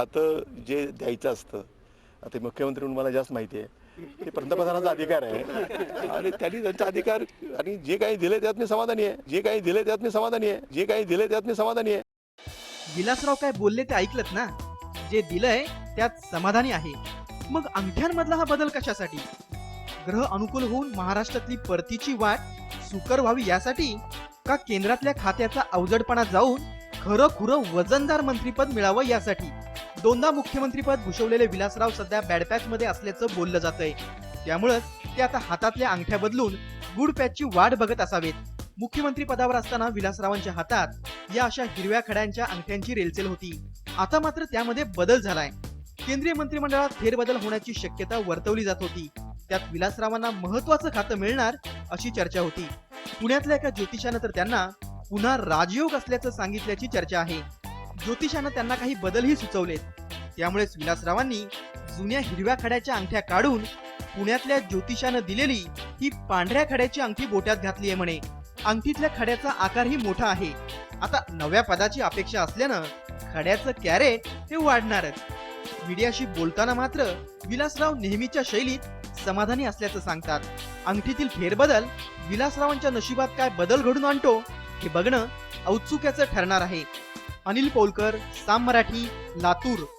आता जे द्यायचं असतं आता मुख्यमंत्री म्हणून मला जास्त माहिती आहे ते पंतप्रधानाचा अधिकार आहे. आणि त्यांनी त्यांचा अधिकार आणि जे काही दिले त्यात मी समाधानी आहे. जे काही दिले त्यात मी समाधानी आहे. जे काही दिले त्यात मी समाधानी आहे. विलासराव काय बोलले ते ऐकलत ना? जे दिलंय त्यात समाधानी आहे. मग अंगठ्यांमधला हा बदल कशासाठी? ग्रह अनुकूल होऊन महाराष्ट्रातली परतीची वाट सुकर व्हावी यासाठी का केंद्रातल्या खात्याचा अवजडपणा जाऊन खरं खुरं वजनदार मंत्रीपद मिळावं यासाठी? दोनदा मुख्यमंत्रीपद भूषवलेले विलासराव सध्या बॅडपॅच मध्ये असल्याचं बोललं जातंय. त्यामुळंच ते आता हातातल्या अंगठ्या बदलून गुड पॅचची वाट बघत असावेत. मुख्यमंत्री पदावर असताना विलासरावांच्या हातात या अशा हिरव्या खड्यांच्या अंगठ्यांची रेलचेल होती. आता मात्र त्यामध्ये बदल झालाय. केंद्रीय मंत्रिमंडळात फेरबदल होण्याची शक्यता वर्तवली जात होती. त्यात विलासरावांना महत्वाचं खातं मिळणार अशी चर्चा होती. पुण्यातल्या एका ज्योतिषानं तर त्यांना पुन्हा राजयोग असल्याचं सांगितल्याची चर्चा आहे. ज्योतिषानं त्यांना काही बदलही सुचवलेत. त्यामुळेच विलासरावांनी जुन्या हिरव्या खड्याच्या अंगठ्या काढून पुण्यातल्या ज्योतिषानं दिलेली ही पांढऱ्या खड्याची अंगठी बोट्यात घातली आहे म्हणे. अंगठीतल्या खड्याचा आकारही मोठा आहे. आता नव्या पदाची अपेक्षा असल्यानं खड्याचं कॅरेट हे वाढणारच. मीडियाशी बोलताना मात्र विलासराव नेहमीच्या शैलीत समाधानी असल्याचं सांगतात. अंगठीतील फेरबदल विलासरावांच्या नशिबात काय बदल घडून आणतो हे बघणं औत्सुक्याचं ठरणार आहे. अनिल पोलकर साम मराठी लातूर.